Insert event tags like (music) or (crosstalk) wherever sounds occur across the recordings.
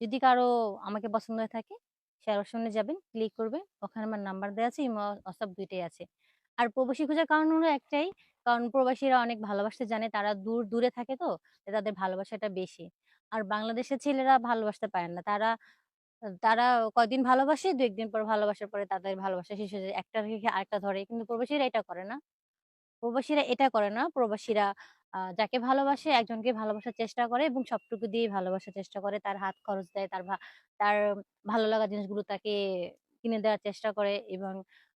যদি কারও আমাকে পছন্দ হয়ে থাকে শেয়ার অপশনে যাবেন, ক্লিক করবেন। ওখানে আমার নাম্বার দেওয়া আছে, ইমো, হোয়াটসঅ্যাপ ২ টাই আছে। আর প্রবাসী খোঁজার কারণ হলো একটাই, কারণ প্রবাসীরা অনেক ভালোবাসতে জানে। তারা দূর দূরে থাকে তো, তাদের ভালোবাসাটা বেশি। আর বাংলাদেশের ছেলেরা ভালোবাসতে পারে না। তারা তারা কয়দিন ভালোবাসে, দু একদিন পর ভালোবাসার পরে তাদের ভালোবাসা শেষ হয়ে যায়। একটা রেখে আরেকটা ধরে। কিন্তু প্রবাসীরা এটা করে না। প্রবাসীরা এটা করে না। প্রবাসীরা যাকে ভালোবাসে একজনকে ভালোবাসার চেষ্টা করে এবং সবটুকু দিয়ে ভালোবাসার চেষ্টা করে। তার হাত খরচ দেয়, তার তার ভালো লাগা জিনিসগুলো তাকে কিনে দেওয়ার চেষ্টা করে এবং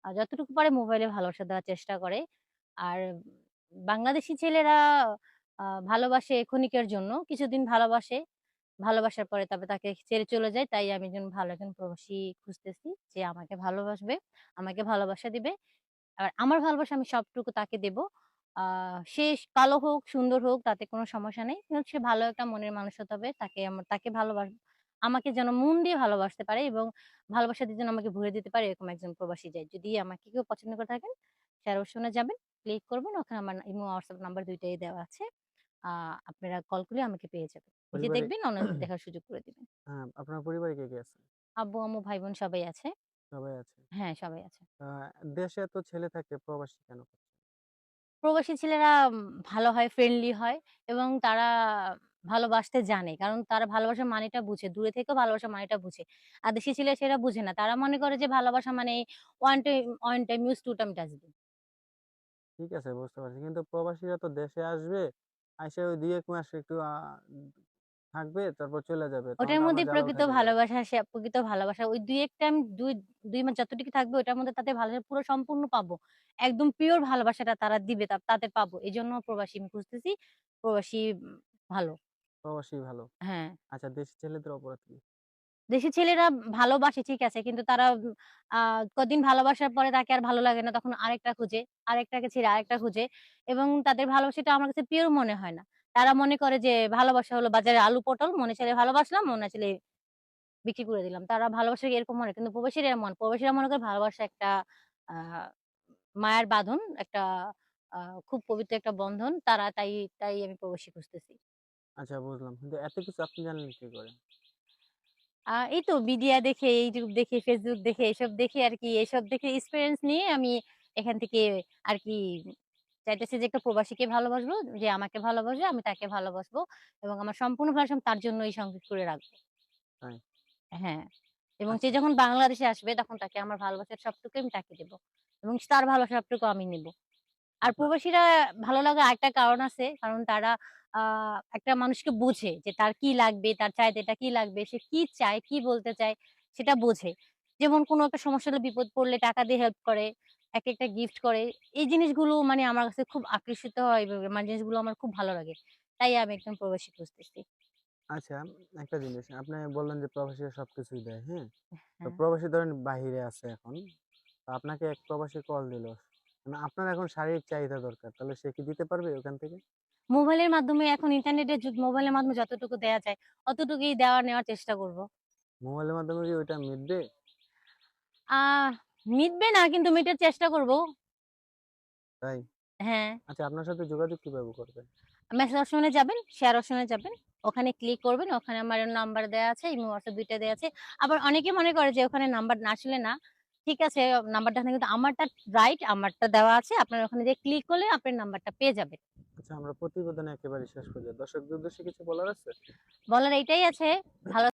যতটুকু পারে মোবাইলে ভালোবাসা দেওয়ার চেষ্টা করে। আর বাংলাদেশি ছেলেরা ভালোবাসে ক্ষণিকের জন্য। কিছুদিন ভালোবাসে। ভালোবাসার পরে তবে তাকে ছেড়ে চলে যায়। তাই আমি একজন ভালো একজন প্রবাসী খুঁজতেছি যে আমাকে ভালোবাসবে, আমাকে ভালোবাসা দিবে। আর আমার ভালোবাসা আমি সবটুকু তাকে দেব। সে কালো হোক, সুন্দর হোক তাতে কোনো সমস্যা নেই। কিন্তু সে ভালো একটা মনের মানুষ হতে হবে। তাকে আমার তাকে ভালোবাস আমাকে যেন মন দিয়ে ভালোবাসতে পারে এবং ভালোবাসা দিয়ে যেন আমাকে ভরে দিতে পারে এরকম একজন প্রবাসী চাই। যদি আমাকে কেউ পছন্দ করে থাকেন, শেয়ার অপশনে যাবেন, ক্লিক করবেন। ওখানে আমার ইমো, হোয়াটসঅ্যাপ নাম্বার ২ টাই দেওয়া আছে। আপনারা কল করলে আমাকে পেয়ে যাবেন। পরিবারে দেখবেন, (clears throat) অন্যদের দেখার সুযোগ করে দিবেন। হ্যাঁ, আপনার পরিবারে কে, কে আছে? আব্বু, আম্মু, ভাই-বোন সবাই আছে। সবাই আছে। হ্যাঁ, সবাই আছে। দেশে এত ছেলে থাকতে প্রবাসী কেন? প্রবাসী ছেলেরা ভালো হয়, ফ্রেন্ডলি হয় এবং তারা ভালোবাসতে জানে। কারণ তারা ভালোবাসার মানেটা বুঝে। দূরে থেকেও ভালোবাসার মানেটা বুঝে। আর দেশি ছেলে সেটা বুঝে না। তারা মনে করে যে ভালোবাসা মানে one time one time use two time dustbin. ঠিক আছে বুঝতে পারছি। কিন্তু প্রবাসীরা তো দেশে আসবে, আইসা ওই ২-১ মাস একটু থাকবে তারপর চলে যাবে। ওটার জ্বালা প্রকৃত ভালোবাসা সে প্রকৃত ভালোবাসা। ওই ২-১ টাইম ২ ২ মাস যতটুকু থাকবে ওটার মধ্যে তাদের ভালোবাসা পুরো সম্পূর্ণ পাবো। একদম পিওর ভালোবাসাটা তারা দিবে তাদের পাবো। এজন্য প্রবাসী আমি খুঁজতেছি। প্রবাসী ভালো। প্রবাসী ভালো। হ্যাঁ। আচ্ছা দেশি ছেলেদের অপরাধ কি? দেশি ছেলেরা ভালোবাসে ঠিক আছে। কিন্তু তারা কদিন ভালোবাসার পরে তাকে আর ভালো লাগে না। তখন আরেকটা খুঁজে, আরেকটাকে ছেড়ে আরেকটা খুঁজে এবং তাদের ভালোবাসাটা আমার কাছে পিওর মনে হয় না। তারা মনে করে যে ভালোবাসা হলো বাজারে আলু পটল, মনে চাইলে ভালোবাসলাম, মনে চাইলে বিক্রি করে দিলাম। তারা ভালোবাসাকে এরকম মনে কিন্তু প্রবাসীরা এমন। প্রবাসীরা মনে করে ভালোবাসা একটা মায়ার বাঁধন, একটা খুব পবিত্র একটা বন্ধন। তারা তাই তাই আমি প্রবাসী খুঁজতেছি। আচ্ছা বুঝলাম। কিন্তু এত কিছু আপনি জানলেন কি করে? এই তো মিডিয়া দেখে, YouTube দেখে, Facebook দেখে, এসব দেখে আরকি এসব দেখে এক্সপেরিয়েন্স নিয়ে আমি এখান থেকে আরকি চাইতেছি যে একটা প্রবাসীকে ভালোবাসবো, যে আমাকে ভালোবাসবে, আমি তাকে ভালোবাসবো এবং আমার সম্পূর্ণ আমি তার জন্যই সংযোগ করে রাখব। হ্যাঁ, এবং সে আচ্ছা। যখন বাংলাদেশে আসবে তখন তাকে আমার ভালোবাসার সবটুকু আমি তাকে দেব এবং তার ভালোবাসার সবটুকু আমি নেব। আর প্রবাসীরা ভালো লাগার একটা কারণ আছে। কারণ তারা একটা মানুষকে বুঝে যে তার কি লাগবে, তার চাহিদাটা কি লাগবে, সে কি চায়, কি বলতে চায় সেটা বোঝে। যেমন কোনো একটা সমস্যা হলে বিপদ পড়লে টাকা দিয়ে হেল্প করে, একেকটা গিফট করে। এই জিনিসগুলো মানে আমার কাছে খুব আকর্ষিত হয় মানে জিনিসগুলো আমার খুব ভালো লাগে। তাই আমি একদম প্রবাসী খুঁজতেছি। আচ্ছা একটা জিনিস আপনি বললেন যে প্রবাসীরা সবকিছুই দেয়, হ্যাঁ? তো হ্যাঁ। প্রবাসী ধরেন বাহিরে আছে এখন। তো আপনাকে এক প্রবাসী কল দিল। মানে আপনার এখন শারীরিক চাহিদা দরকার। তাহলে সে কি দিতে পারবে ওখান থেকে? মোবাইলের মাধ্যমে এখন ইন্টারনেটের যুগ। মোবাইলের মাধ্যমে যতটুকু দেয়া যায়, অতটুকুই দেওয়া নেওয়ার চেষ্টা করব। মোবাইলের মাধ্যমে কি ওইটা মিটবে? আ মিটবে না কিন্তু মেটার চেষ্টা করব। তাই? হ্যাঁ। আচ্ছা আপনার সাথে যোগাযোগ কীভাবে করবে? মেসেজ অপশনে যাবেন, শেয়ার অপশনে যাবেন। ওখানে ক্লিক করবেন। ওখানে আমার নাম্বার দেয়া আছে, ইমো, হোয়াটসঅ্যাপ ২ টা দেয়া আছে। আবার অনেকে মনে করে যে ওখানে নাম্বার না আসলে না। ঠিক আছে নাম্বারটা কিন্তু আমারটা রাইট, আমারটা দেওয়া আছে। আপনারা ওখানে যেয়ে ক্লিক করলে আপনার নাম্বারটা পেয়ে যাবেন। আচ্ছা আমরা প্রতিবেদন একেবারে শেষ পর্যায়ে দর্শকদের উদ্দেশ্যে কিছু বলার আছে? বলার এইটাই আছে, ভালো